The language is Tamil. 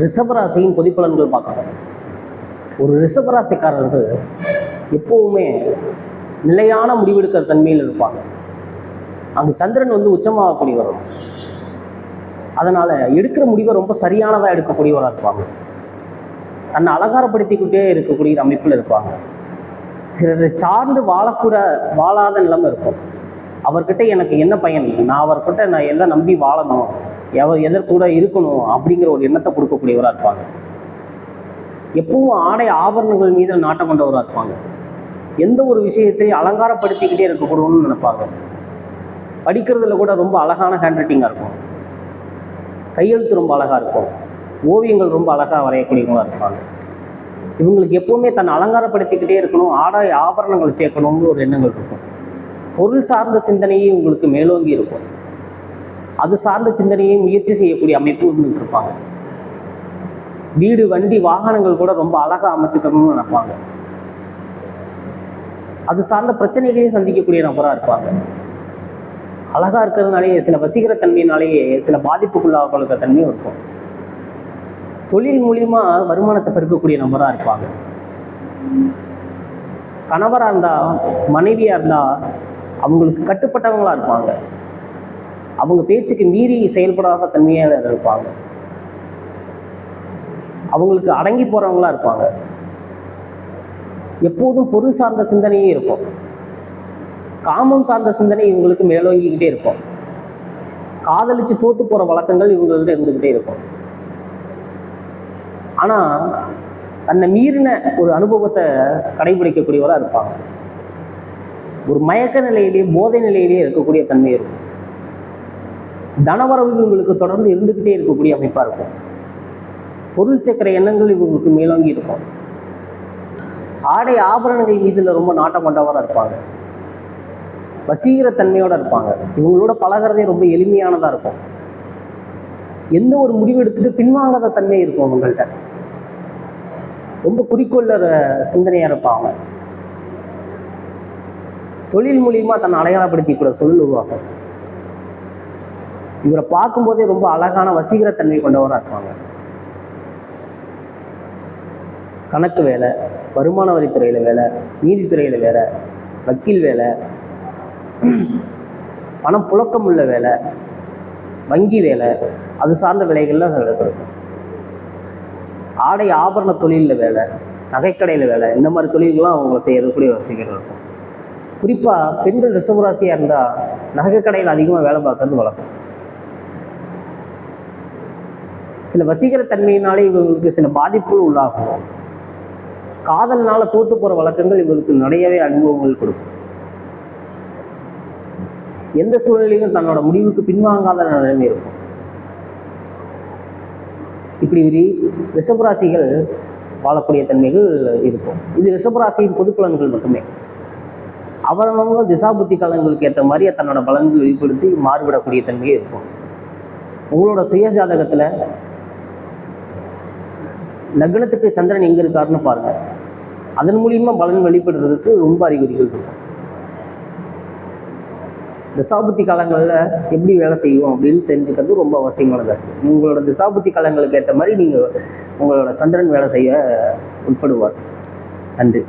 ரிஷபராசியின் பொதுப்பலன்கள் பார்க்கலாம். ஒரு ரிஷபராசிக்காரர்கள் எப்போவுமே நிலையான முடிவெடுக்கிற தன்மையில் இருப்பாங்க. அங்கு சந்திரன் வந்து உச்சமாகக்கூடிய வரும். அதனால் எடுக்கிற முடிவை ரொம்ப சரியானதாக எடுக்கக்கூடியவராக இருப்பாங்க. தன்னை அலங்காரப்படுத்திக்கிட்டே இருக்கக்கூடிய அமைப்பில் இருப்பாங்க. பிறரை சார்ந்து வாழக்கூட வாழாத நிலைமை இருக்கும். அவர்கிட்ட எனக்கு என்ன பயன்? நான் அவர்கிட்ட நான் எல்லாம் நம்பி வாழணும். எவர் எதற்கூட இருக்கணும் அப்படிங்கிற ஒரு எண்ணத்தை கொடுக்கக்கூடியவராக இருப்பாங்க. எப்பவும் ஆடை ஆபரணங்கள் மீது நாட்டம் கொண்டவராக இருப்பாங்க. எந்த ஒரு விஷயத்தையும் அலங்காரப்படுத்திக்கிட்டே இருக்கக்கூடணும்னு நினைப்பாங்க. படிக்கிறதுல கூட ரொம்ப அழகான ஹேண்ட் ரைட்டிங்காக இருக்கும். கையெழுத்து ரொம்ப அழகாக இருக்கும். ஓவியங்கள் ரொம்ப அழகாக வரையக்கூடியவங்களாக இருப்பாங்க. இவங்களுக்கு எப்போவுமே தன்னை அலங்காரப்படுத்திக்கிட்டே இருக்கணும் ஆடை ஆபரணங்கள் சேர்க்கணும்னு ஒரு எண்ணங்கள் இருக்கும். பொருள் சார்ந்த சிந்தனையே உங்களுக்கு மேலோங்கி இருக்கும். அது சார்ந்த சிந்தனையை முயற்சி செய்யக்கூடிய அமைப்பு இருந்துட்டு இருப்பாங்க. வீடு வண்டி வாகனங்கள் கூட ரொம்ப அழகாக அமைச்சுக்கணும்னு நினைப்பாங்க. அது சார்ந்த பிரச்சனைகளையும் சந்திக்கக்கூடிய நபராக இருப்பாங்க. அழகா இருக்கிறதுனாலேயே சில வசீகரத்தன்மையினாலேயே சில பாதிப்புக்குள்ளாக தன்மையும் இருக்கும். தொழில் மூலியமா வருமானத்தை பெருக்கக்கூடிய நபராக இருப்பாங்க. கணவராக இருந்தா மனைவியாக இருந்தா அவங்களுக்கு கட்டுப்பட்டவங்களா இருப்பாங்க. அவங்க பேச்சுக்கு மீறி செயல்படாத தன்மையாக இருப்பாங்க. அவங்களுக்கு அடங்கி போறவங்களா இருப்பாங்க. எப்போதும் பொருள் சார்ந்த சிந்தனையே இருக்கும். காமம் சார்ந்த சிந்தனை இவங்களுக்கு மேலோங்கிக்கிட்டே இருக்கும். காதலிச்சு தோத்து போற வழக்கங்கள் இவங்கள்ட்ட இருந்துகிட்டே இருக்கும். ஆனா தன்னை மீறின ஒரு அனுபவத்தை கடைபிடிக்கக்கூடியவராக இருப்பாங்க. ஒரு மயக்க நிலையிலேயே போதை நிலையிலேயே இருக்கக்கூடிய தன்மை இருக்கும். தனவரவு இவங்களுக்கு தொடர்ந்து இருந்துக்கிட்டே இருக்கக்கூடிய அமைப்பாக இருக்கும். பொருள் சேர்க்கிற எண்ணங்கள் இவங்களுக்கு மேலோங்கி இருக்கும். ஆடை ஆபரணங்கள் மீதில் ரொம்ப நாட்டம் கொண்டவராக இருப்பாங்க. வசீகரத்தன்மையோடு தன்மையோட இருப்பாங்க. இவங்களோட பழகிறதே ரொம்ப எளிமையானதாக இருக்கும். எந்த ஒரு முடிவு எடுத்துகிட்டு பின்வாங்காத தன்மை இருக்கும் அவங்கள்ட்ட ரொம்ப குறிக்கோள்ள சிந்தனையாக இருப்பாங்க. தொழில் மூலியமாக தன்னை அடையாளப்படுத்தி கூட சொல்லுவாங்க இவரை பார்க்கும்போதே ரொம்ப அழகான வசீகரத்தன்மை கொண்டவராக இருப்பாங்க. கணக்கு வேலை வருமான வரித்துறையில் வேலை நீதித்துறையில் வேலை வக்கீல் வேலை பணம் புழக்கம் உள்ள வேலை வங்கி வேலை அது சார்ந்த வேலைகள்லாம் இருக்கும் ஆடை ஆபரண தொழிலில் வேலை நகைக்கடையில் வேலை இந்த மாதிரி தொழில்கள்லாம் அவங்க செய்யக்கூடிய வசதிகள் இருக்கும். குறிப்பாக பெண்கள் ரிசவராசியாக இருந்தால் நகைக்கடையில் அதிகமாக வேலை பார்க்கறது வழக்கம். சில வசீகர தன்மையினாலே இவங்களுக்கு சில பாதிப்புகள் உள்ளாகும். காதல்னால தோத்து போகிற வழக்கங்கள் இவங்களுக்கு நிறையவே அனுபவங்கள் கொடுக்கும். எந்த சூழ்நிலையும் தன்னோட முடிவுக்கு பின்வாங்காத நிலைமை இருக்கும். இப்படி ரிஷபராசிகள் வாழக்கூடிய தன்மைகள் இருக்கும். இது ரிஷபராசியின் பொது பலன்கள் மட்டுமே. அவரவங்க திசாபுத்தி காலங்களுக்கு ஏற்ற மாதிரி தன்னோட பலன்கள் வெளிப்படுத்தி மாறுபடக்கூடிய தன்மையே இருக்கும். உங்களோட சுய ஜாதகத்தில் லக்னத்துக்கு சந்திரன் எங்கே இருக்காருன்னு பாருங்க. அதன் மூலியமா பலன் வெளிப்படுறதுக்கு ரொம்ப அறிகுறிகள் இருக்கும். திசாபுத்தி காலங்களில் எப்படி வேலை செய்யும் அப்படின்னு தெரிஞ்சுக்கிறது ரொம்ப அவசியமானதாக இருக்குது உங்களோட திசாபுத்தி காலங்களுக்கு ஏற்ற மாதிரி நீங்கள் உங்களோட சந்திரன் வேலை செய்ய உட்படுவார். நன்றி.